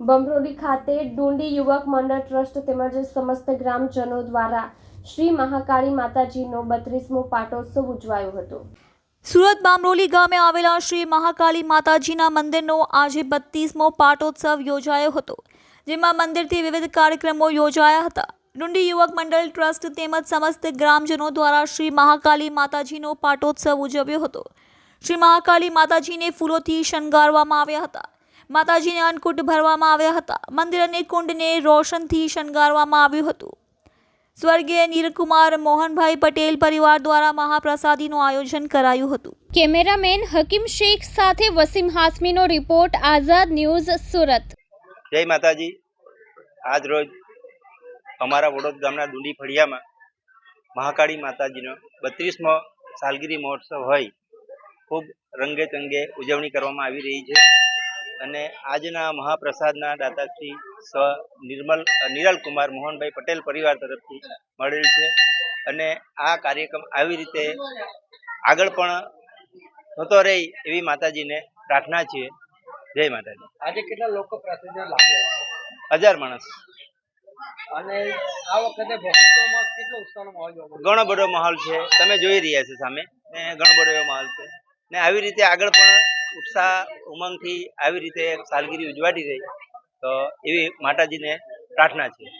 બમરોલી ખાતે ડુંડી યુવક મંડળ ટ્રસ્ટ તેમજ સમસ્ત ગ્રામજનો દ્વારા શ્રી મહાકાળી માતાજીનો બત્રીસમો પાટોત્સવ ઉજવાયો હતો. સુરત બામરોલી ગામે આવેલા શ્રી મહાકાળી માતાજીના મંદિરનો આજે બત્તીસમો પાટોત્સવ યોજાયો હતો, જેમાં મંદિરથી વિવિધ કાર્યક્રમો યોજાયા હતા. ડુંડી યુવક મંડળ ટ્રસ્ટ તેમજ સમસ્ત ગ્રામજનો દ્વારા શ્રી મહાકાળી માતાજીનો પાટોત્સવ ઉજવ્યો હતો. શ્રી મહાકાળી માતાજીને ફૂલોથી શણગારવામાં આવ્યા હતા. માતાજીને અન્નકૂટ ભરવામાં આવ્યા હતા. મંદિર અને કુંડને રોશનથી શણગારવામાં આવ્યું હતું. સ્વર્ગીય નીરકુમાર મોહનભાઈ પટેલ પરિવાર દ્વારા મહાપ્રસાદીનું આયોજન કરાયું હતું. કેમેરામેન હકીમ શેખ સાથે વસીમ હાસમીનો રિપોર્ટ આઝાદ ન્યૂઝ સુરત. જય માતાજી. આજ રોજ અમારા વડોદ ગામના ડુંડી ફળિયામાં મહાકાળી માતાજીનો બત્રીસમો સાલગીરી મહોત્સવ હોય. ખૂબ રંગે ચંગે ઉજવણી કરવામાં આવી રહી છે. અને આજના મહાપ્રસાદના દાતાશ્રી સ્વ નિર્મલ નિરલ કુમાર મોહનભાઈ પટેલ પરિવાર તરફથી મળેલ છે. અને આ કાર્યક્રમ આવી રીતે આગળ પણ થતો રહે એવી માતાજીને પ્રાર્થના છે. જય માતાજી. આજે કેટલા લોકો હજાર માણસ. અને આ વખતે ભક્તોમાં કેટલો ઉત્સાહનો માહોલ ઘણો બધો માહોલ છે. તમે જોઈ રહ્યા છો સામે. ને ઘણો બધો એવો માહોલ છે. ને આવી રીતે આગળ પણ ઉત્સાહ ઉમંગથી આવી રીતે સાલગીરી ઉજવાતી રહી. તો એવી માતાજીને પ્રાર્થના છે.